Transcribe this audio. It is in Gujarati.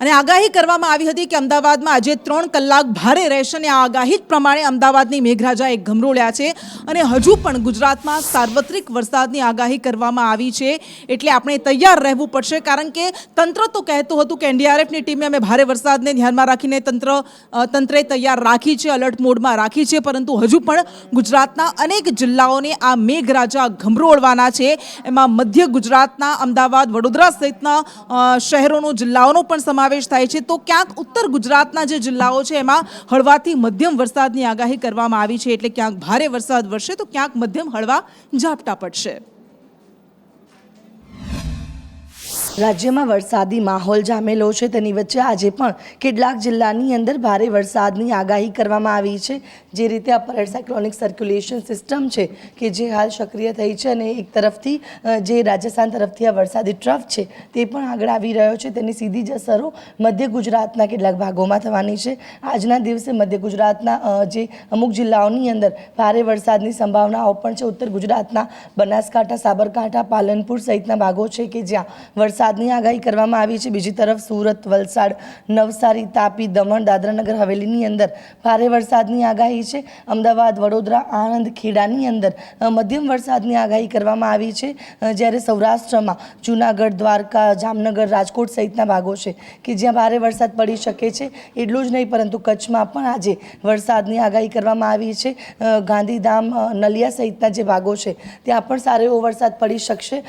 અને આગાહી કરવામાં આવી હતી કે અમદાવાદમાં આજે ત્રણ કલાક ભારે રહેશે અને આ આગાહી પ્રમાણે અમદાવાદની મેઘરાજાએ ગમરોળ્યા છે. અને હજુ પણ ગુજરાતમાં સાર્વત્રિક વરસાદની આગાહી કરવામાં આવી છે એટલે આપણે તૈયાર રહેવું પડશે. કારણ કે તંત્ર તો કહેતું હતું કે એનડીઆરએફની ટીમે અમે ભારે વરસાદને ધ્યાનમાં રાખીને તંત્ર તંત્રે તૈયાર રાખી છે, અલર્ટ મોડમાં રાખી છે. પરંતુ હજુ પણ ગુજરાતના અનેક જિલ્લાઓને આ મેઘરાજા ગમરોળવાના છે. એમાં મધ્ય ગુજરાતના, અમદાવાદ, વડોદરા સહિતના શહેરોનો, જિલ્લાઓનો પણ સમાવેશ થાય છે, તો ક્યાંક ઉત્તર ગુજરાતના જે જિલ્લાઓ છે, એમાં હળવાથી મધ્યમ વરસાદની આગાહી કરવામાં આવી છે, એટલે ક્યાંક ભારે વરસાદ વરસે, તો ક્યાંક મધ્યમ હળવા ઝાપટા પડશે. રાજ્યમાં વરસાદી માહોલ જામેલો છે. તેની વચ્ચે આજે પણ કેટલાક જિલ્લાની અંદર ભારે વરસાદની આગાહી કરવામાં આવી છે. જે રીતે અપર સાયક્લોનિક સર્ક્યુલેશન સિસ્ટમ છે કે જે હાલ સક્રિય થઈ છે અને એક તરફથી જે રાજસ્થાન તરફથી આ વરસાદી ટ્રફ છે તે પણ આગળ આવી રહ્યો છે. તેની સીધી જ અસરો મધ્ય ગુજરાતના કેટલાક ભાગોમાં થવાની છે. આજના દિવસે મધ્ય ગુજરાતના જે અમુક જિલ્લાઓની અંદર ભારે વરસાદની સંભાવનાઓ પણ છે. ઉત્તર ગુજરાતના બનાસકાંઠા, સાબરકાંઠા, પાલનપુર સહિતના ભાગો છે કે જ્યાં વરસાદની આગાહી કરવામાં આવી છે. બીજી તરફ સુરત, વલસાડ, નવસારી, તાપી, દમણ, દાદરાનગર, હવેલીની અંદર ભારે વરસાદની આગાહી છે. અમદાવાદ, વડોદરા, આણંદ, ખેડાની અંદર મધ્યમ વરસાદની આગાહી કરવામાં આવી છે. જ્યારે સૌરાષ્ટ્રમાં જૂનાગઢ, દ્વારકા, જામનગર, રાજકોટ સહિતના ભાગો છે કે જ્યાં ભારે વરસાદ પડી શકે છે. એટલું જ નહીં, પરંતુ કચ્છમાં પણ આજે વરસાદની આગાહી કરવામાં આવી છે. ગાંધીધામ નલિયા સહિતના જે ભાગો છે, ત્યાં પણ સારો એવો વરસાદ પડી શકશે.